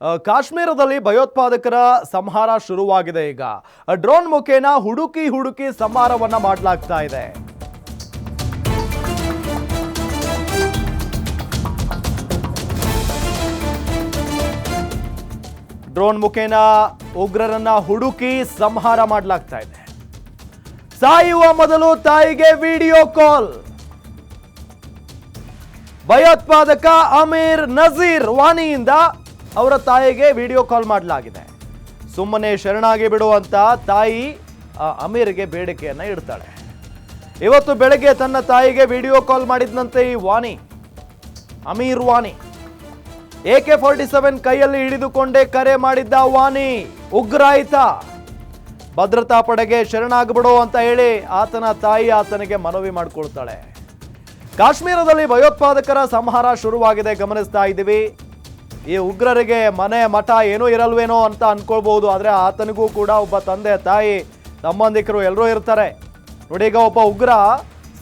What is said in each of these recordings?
ಕಾಶ್ಮೀರದಲ್ಲಿ ಭಯೋತ್ಪಾದಕರ ಸಂಹಾರ ಶುರುವಾಗಿದೆ ಈಗ. ಡ್ರೋನ್ ಮುಖೇನ ಹುಡುಕಿ ಹುಡುಕಿ ಸಂಹಾರವನ್ನ ಮಾಡಲಾಗ್ತಾ ಇದೆ. ಡ್ರೋನ್ ಮುಖೇನ ಉಗ್ರರನ್ನ ಹುಡುಕಿ ಸಂಹಾರ ಮಾಡಲಾಗ್ತಾ ಇದೆ. ಸಾಯುವ ಮೊದಲು ತಾಯಿಗೆ ವಿಡಿಯೋ ಕಾಲ್. ಭಯೋತ್ಪಾದಕ ಅಮೀರ್ ನಜೀರ್ ವಾಣಿಯಿಂದ ಅವರ ತಾಯಿಗೆ ವಿಡಿಯೋ ಕಾಲ್ ಮಾಡಲಾಗಿದೆ. ಸುಮ್ಮನೆ ಶರಣಾಗಿ ಬಿಡುವಂತ ತಾಯಿ ಅಮೀರ್ಗೆ ಬೇಡಿಕೆಯನ್ನ ಇಡ್ತಾಳೆ. ಇವತ್ತು ಬೆಳಗ್ಗೆ ತನ್ನ ತಾಯಿಗೆ ವಿಡಿಯೋ ಕಾಲ್ ಮಾಡಿದ್ನಂತೆ ಈ Wani, Amir Wani. A K forty seven ಕೈಯಲ್ಲಿ ಹಿಡಿದುಕೊಂಡೇ ಕರೆ ಮಾಡಿದ್ದ ವಾಣಿ ಉಗ್ರಾಯಿತ ಭದ್ರತಾ ಪಡೆಗೆ ಶರಣಾಗ್ಬಿಡು ಅಂತ ಹೇಳಿ ಆತನ ತಾಯಿ ಆತನಿಗೆ ಮನವಿ ಮಾಡಿಕೊಳ್ತಾಳೆ. ಕಾಶ್ಮೀರದಲ್ಲಿ ಭಯೋತ್ಪಾದಕರ ಸಂಹಾರ ಶುರುವಾಗಿದೆ, ಗಮನಿಸ್ತಾ ಇದ್ದೀವಿ. ಈ ಉಗ್ರರಿಗೆ ಮನೆ, ಮಠ ಏನೂ ಇರಲ್ವೇನೋ ಅಂತ ಅಂದ್ಕೊಳ್ಬೋದು ಆದರೆ ಆತನಿಗೂ ಕೂಡ ಒಬ್ಬ ತಂದೆ, ತಾಯಿ, ಸಂಬಂಧಿಕರು ಎಲ್ಲರೂ ಇರ್ತಾರೆ. ನೋಡಿ ಒಬ್ಬ ಉಗ್ರ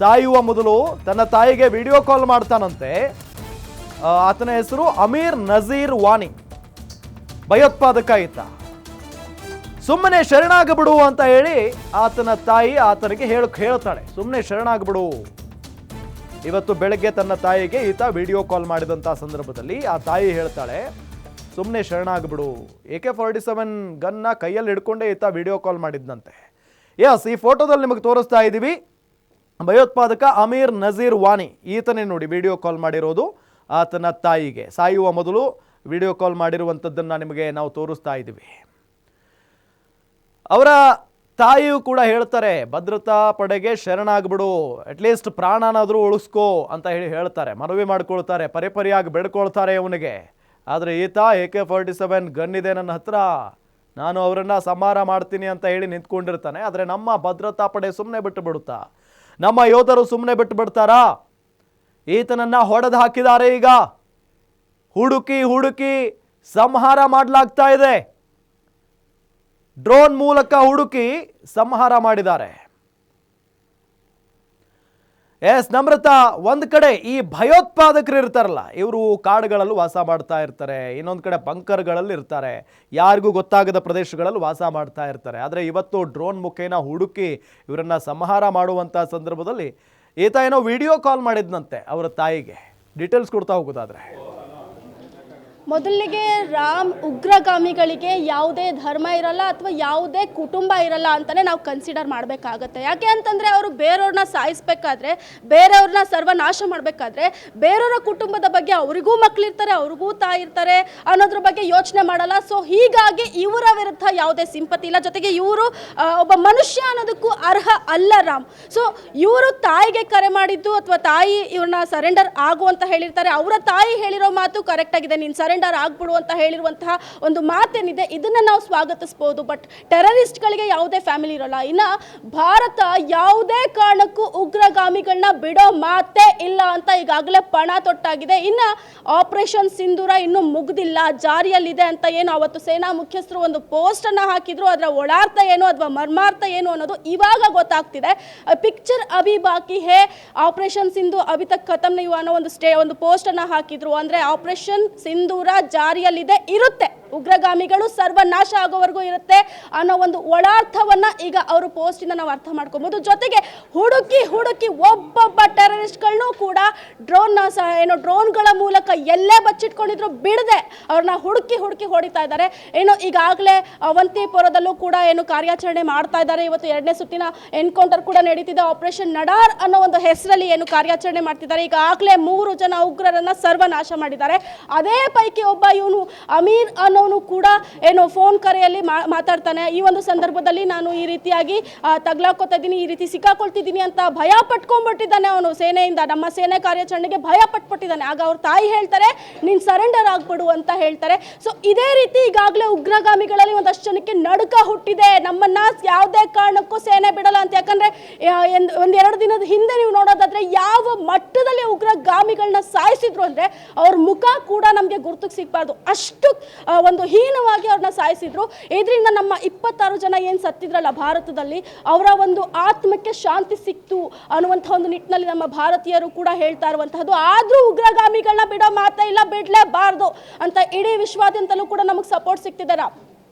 ಸಾಯುವ ಮೊದಲು ತನ್ನ ತಾಯಿಗೆ ವಿಡಿಯೋ ಕಾಲ್ ಮಾಡ್ತಾನಂತೆ. ಆತನ ಹೆಸರು ಅಮೀರ್ ನಜೀರ್ ವಾನಿ. ಭಯೋತ್ಪಾದಕ ಇತ್ತ ಸುಮ್ಮನೆ ಶರಣಾಗಬಿಡು ಅಂತ ಹೇಳಿ ಆತನ ತಾಯಿ ಆತನಿಗೆ ಹೇಳ ಹೇಳ್ತಾಳೆ ಸುಮ್ಮನೆ ಶರಣಾಗ್ಬಿಡು. ಇವತ್ತು ಬೆಳಗ್ಗೆ ತನ್ನ ತಾಯಿಗೆ ಈತ ವಿಡಿಯೋ ಕಾಲ್ ಮಾಡಿದಂಥ ಸಂದರ್ಭದಲ್ಲಿ ಆ ತಾಯಿ ಹೇಳ್ತಾಳೆ ಸುಮ್ಮನೆ ಶರಣಾಗ್ಬಿಡು ಎ ಕೆ ಫಾರ್ಟಿ ಸೆವೆನ್ ಗನ್ನ ಕೈಯಲ್ಲಿ ಹಿಡ್ಕೊಂಡೇ ಈತ ವಿಡಿಯೋ ಕಾಲ್ ಮಾಡಿದ್ದಂತೆ ಎಸ್ ಈ ಫೋಟೋದಲ್ಲಿ ನಿಮಗೆ ತೋರಿಸ್ತಾ ಇದ್ದೀವಿ. ಭಯೋತ್ಪಾದಕ ಅಮೀರ್ ನಜೀರ್ ವಾನಿ ಈತನೇ ನೋಡಿ ವಿಡಿಯೋ ಕಾಲ್ ಮಾಡಿರೋದು ಆತನ ತಾಯಿಗೆ. ಸಾಯುವ ಮೊದಲು ವಿಡಿಯೋ ಕಾಲ್ ಮಾಡಿರುವಂಥದ್ದನ್ನು ನಿಮಗೆ ನಾವು ತೋರಿಸ್ತಾ ಇದ್ದೀವಿ. ಅವರ ತಾಯಿಯು ಕೂಡ ಹೇಳ್ತಾರೆ, ಭದ್ರತಾ ಪಡೆಗೆ ಶರಣಾಗ್ಬಿಡು ಅಟ್ಲೀಸ್ಟ್ ಪ್ರಾಣನಾದರೂ ಉಳಿಸ್ಕೋ, ಅಂತ ಹೇಳಿ ಹೇಳ್ತಾರೆ. ಮನವಿ ಮಾಡ್ಕೊಳ್ತಾರೆ ಪರಿಪರಿಯಾಗಿ ಬೆಡ್ಕೊಳ್ತಾರೆ ಇವನಿಗೆ. ಆದರೆ ಈತ A K forty seven gun ಇದೆ ನನ್ನ ಹತ್ರ. ನಾನು ಅವರನ್ನ ಸಂಹಾರ ಮಾಡ್ತೀನಿ ಅಂತ ಹೇಳಿ ನಿಂತ್ಕೊಂಡಿರ್ತಾನೆ. ಆದರೆ ನಮ್ಮ ಭದ್ರತಾ ಪಡೆ ಸುಮ್ಮನೆ ಬಿಟ್ಟು ಬಿಡುತ್ತಾ? ನಮ್ಮ ಯೋಧರು ಸುಮ್ಮನೆ ಬಿಟ್ಟು ಬಿಡ್ತಾರಾ? ಈತನನ್ನ ಹೊಡೆದು ಹಾಕಿದ್ದಾರೆ ಈಗ. ಹುಡುಕಿ ಹುಡುಕಿ ಸಂಹಾರ ಮಾಡಲಾಗ್ತಾ ಇದೆ. ಡ್ರೋನ್ ಮೂಲಕ ಹುಡುಕಿ ಸಂಹಾರ ಮಾಡಿದ್ದಾರೆ. ಎಸ್, ನಮ್ರತಾ, ಒಂದು ಕಡೆ ಈ ಭಯೋತ್ಪಾದಕರು ಇರ್ತಾರಲ್ಲ, ಇವರು ಕಾಡುಗಳಲ್ಲಿ ವಾಸ ಮಾಡ್ತಾ ಇರ್ತಾರೆ, ಇನ್ನೊಂದು ಕಡೆ ಬಂಕರ್ಗಳಲ್ಲಿ ಇರ್ತಾರೆ, ಯಾರಿಗೂ ಗೊತ್ತಾಗದ ಪ್ರದೇಶಗಳಲ್ಲಿ ವಾಸ ಮಾಡ್ತಾ ಇರ್ತಾರೆ. ಆದರೆ ಇವತ್ತು ಡ್ರೋನ್ ಮುಖೇನ ಹುಡುಕಿ ಇವರನ್ನ ಸಂಹಾರ ಮಾಡುವಂಥ ಸಂದರ್ಭದಲ್ಲಿ ಈತ ಏನೋ ವಿಡಿಯೋ ಕಾಲ್ ಮಾಡಿದ್ನಂತೆ ಅವರ ತಾಯಿಗೆ. ಡೀಟೇಲ್ಸ್ ಕೊಡ್ತಾ ಹೋಗೋದಾದ್ರೆ. ಮೊದಲಿಗೆ ರಾಮ್ ಉಗ್ರಗಾಮಿಗಳಿಗೆ ಯಾವುದೇ ಧರ್ಮ ಇರಲ್ಲ ಅಥವಾ ಯಾವುದೇ ಕುಟುಂಬ ಇರಲ್ಲ ಅಂತಲೇ ನಾವು ಕನ್ಸಿಡರ್ ಮಾಡಬೇಕಾಗತ್ತೆ. ಯಾಕೆ ಅಂತಂದರೆ ಅವರು ಬೇರೆಯವ್ರನ್ನ ಸಾಯಿಸ್ಬೇಕಾದ್ರೆ, ಬೇರೆಯವ್ರನ್ನ ಸರ್ವನಾಶ ಮಾಡಬೇಕಾದ್ರೆ, ಬೇರೆಯವರ ಕುಟುಂಬದ ಬಗ್ಗೆ ಅವರಿಗೂ ಮಕ್ಕಳಿರ್ತಾರೆ ಅವ್ರಿಗೂ ತಾಯಿ ಇರ್ತಾರೆ ಅನ್ನೋದ್ರ ಬಗ್ಗೆ ಯೋಚನೆ ಮಾಡಲ್ಲ. ಸೊ ಹೀಗಾಗಿ ಇವರ ವಿರುದ್ಧ ಯಾವುದೇ ಸಿಂಪತಿ ಇಲ್ಲ. ಜೊತೆಗೆ ಇವರು ಒಬ್ಬ ಮನುಷ್ಯ ಅನ್ನೋದಕ್ಕೂ ಅರ್ಹ ಅಲ್ಲ ರಾಮ್. ಸೊ ಇವರು ತಾಯಿಗೆ ಕರೆ ಮಾಡಿದ್ದು ಅಥವಾ ತಾಯಿ ಇವ್ರನ್ನ ಸರೆಂಡರ್ ಆಗು ಅಂತ ಹೇಳಿರ್ತಾರೆ. ಅವರ ತಾಯಿ ಹೇಳಿರೋ ಮಾತು ಕರೆಕ್ಟ್ ಆಗಿದೆ. ನೀನು ಸರೆಂಡರ್ ಆಗ್ಬಿಡು ಅಂತ ಹೇಳಿರುವಂತಹ ಒಂದು ಮಾತೇನಿದೆ. ಇದನ್ನ ನಾವು ಸ್ವಾಗತಿಸ್ಬೋದು. ಬಟ್ ಟೆರರಿಸ್ಟ್ಗಳಿಗೆ ಯಾವುದೇ ಫ್ಯಾಮಿಲಿ ಇರಲ್ಲ. ಇನ್ನ ಭಾರತ ಯಾವುದೇ ಕಾರಣಕ್ಕೂ ಉಗ್ರಗಾಮಿಗಳನ್ನ ಬಿಡೋ ಮಾತೇ ಇಲ್ಲ ಅಂತ ಈಗಾಗಲೇ ಪಣ ತೊಟ್ಟಾಗಿದೆ. ಇನ್ನ ಆಪರೇಷನ್ ಸಿಂಧೂರ ಇನ್ನೂ ಮುಗ್ದಿಲ್ಲ. ಜಾರಿಯಲ್ಲಿದೆ ಅಂತ ಏನು ಅವತ್ತು ಸೇನಾ ಮುಖ್ಯಸ್ಥರು ಒಂದು ಪೋಸ್ಟ್ ಅನ್ನ ಹಾಕಿದ್ರು. ಅದರ ಒಳಾರ್ಥ ಏನು, ಅಥವಾ ಮರ್ಮಾರ್ಥ ಏನು ಅನ್ನೋದು ಇವಾಗ ಗೊತ್ತಾಗ್ತಿದೆ. ಪಿಕ್ಚರ್ ಅಭಿ ಬಾಕಿ ಹೇ ಆಪರೇಷನ್ ಸಿಂಧು ಅಭಿ ಖತಮ್ ನೀವು ಅನ್ನೋ ಒಂದು ಸ್ಟೇ, ಒಂದು ಪೋಸ್ಟ್ ಅನ್ನ ಹಾಕಿದ್ರು. ಅಂದ್ರೆ ಆಪರೇಷನ್ ಸಿಂಧೂರ ಜಾರಿಯಲ್ಲಿದೆ, ಇರುತ್ತೆ. ಉಗ್ರಗಾಮಿಗಳು ಸರ್ವನಾಶ ಆಗೋವರೆಗೂ ಇರುತ್ತೆ ಅನ್ನೋ ಒಂದು ಒಳಾರ್ಥವನ್ನ ಈಗ ಅವರು ಪೋಸ್ಟ್ ಇಂದ ನಾವು ಅರ್ಥ ಮಾಡ್ಕೊಬಹುದು ಜೊತೆಗೆ ಹುಡುಕಿ ಹುಡುಕಿ ಒಬ್ಬೊಬ್ಬ ಟೆರರಿಸ್ಟ್ಗಳನ್ನೂ ಕೂಡ ಡ್ರೋನ್ ಏನು ಡ್ರೋನ್ಗಳ ಮೂಲಕ ಎಲ್ಲೇ ಬಚ್ಚಿಟ್ಕೊಂಡಿದ್ರು ಬಿಡದೆ. ಅವ್ರನ್ನ ಹುಡುಕಿ ಹುಡುಕಿ ಹೊಡಿತಾ ಇದ್ದಾರೆ. ಏನು ಈಗಾಗಲೇ ಅವಂತಿಪುರದಲ್ಲೂ ಕೂಡ ಏನು ಕಾರ್ಯಾಚರಣೆ ಮಾಡ್ತಾ ಇದ್ದಾರೆ. ಇವತ್ತು ಎರಡನೇ ಸುತ್ತಿನ ಎನ್ಕೌಂಟರ್ ಕೂಡ ನಡೀತಿದೆ. ಆಪರೇಷನ್ ನಡಾರ್ ಅನ್ನೋ ಒಂದು ಹೆಸರಲ್ಲಿ ಏನು ಕಾರ್ಯಾಚರಣೆ ಮಾಡ್ತಿದ್ದಾರೆ. ಈಗಾಗಲೇ ಮೂರು ಜನ ಉಗ್ರರನ್ನ ಸರ್ವನಾಶ ಮಾಡಿದ್ದಾರೆ. ಅದೇ ಪೈಕಿ ಒಬ್ಬ ಇವನು ಅಮೀರ್ ಅನ್ನೋನು ಕೂಡ ಏನು ಫೋನ್ ಕರೆಯಲ್ಲಿ ಮಾತಾಡ್ತಾನೆ. ಈ ಒಂದು ಸಂದರ್ಭದಲ್ಲಿ ನಾನು ಈ ರೀತಿಯಾಗಿ ತಗ್ಲಾಕೋತಾ ಇದ್ದೀನಿ, ಈ ರೀತಿ ಸಿಕ್ಕಾಕೊಳ್ತಿದ್ದೀನಿ ಅಂತ ಭಯ ಪಟ್ಕೊಂಡ್ಬಿಟ್ಟಿದ್ದಾನೆ ಅವನು ಸೇನೆಯಿಂದ. ನಮ್ಮ ಸೇನೆ ಕಾರ್ಯಾಚರಣೆಗೆ ಭಯ ಪಟ್ಬಿಟ್ಟಿದ್ದಾನೆ. ಆಗ ಅವ್ರ ತಾಯಿ ಹೇಳ್ತಾರೆ, ನೀನು ಸರೆಂಡರ್ ಆಗ್ಬಿಡು ಅಂತ ಹೇಳ್ತಾರೆ. ಸೊ ಇದೇ ರೀತಿ ಈಗಾಗಲೇ ಉಗ್ರಗಾಮಿಗಳಲ್ಲಿ ಒಂದಷ್ಟು ಜನಕ್ಕೆ ನಡುಕ ಹುಟ್ಟಿದೆ. ನಮ್ಮನ್ನ ಯಾವುದೇ ಕಾರಣಕ್ಕೂ ಸೇನೆ ಬಿಡಲ್ಲ ಅಂತ. ಯಾಕಂದ್ರೆ ಒಂದು ಒಂದೆರಡು ದಿನದ ಹಿಂದೆ ನೀವು ನೋಡೋದಾದ್ರೆ ಯಾವ ಮಟ್ಟದಲ್ಲಿ ಉಗ್ರಗಾಮಿಗಳನ್ನ ಸಾಯಿಸಿದ್ರು ಅಂದ್ರೆ, ಅವ್ರ ಮುಖ ಕೂಡ ನಮಗೆ ಗುರುತಿಗೆ ಸಿಗಬಾರ್ದು ಅಷ್ಟು ಒಂದು ಹೀನವಾಗಿ ಅವ್ರನ್ನ ಸಾಯಿಸಿದ್ರು. ಇದರಿಂದ ನಮ್ಮ ಇಪ್ಪತ್ತಾರು ಜನ ಏನು ಸತ್ತಿದ್ರಲ್ಲ ಭಾರತದಲ್ಲಿ, ಅವರ ಒಂದು ಆತ್ಮಕ್ಕೆ ಶಾಂತಿ ಸಿಕ್ತು ಅನ್ನುವಂಥ ಒಂದು ನಿಟ್ಟಿನಲ್ಲಿ ನಮ್ಮ ಭಾರತೀಯರು ಕೂಡ ಹೇಳ್ತಾ ಇರುವಂತಹದ್ದು. ಆದರೂ ಉಗ್ರಗಾಮಿಗಳನ್ನ ಬಿಡೋ ಮಾತೇ ಇಲ್ಲ, ಬಿಡಲೇಬಾರ್ದು ಅಂತ ಇಡೀ ವಿಶ್ವಾದ್ಯಂತಲೂ ಕೂಡ ನಮಗೆ ಸಪೋರ್ಟ್ ಸಿಗ್ತಿದ್ದಾರೆ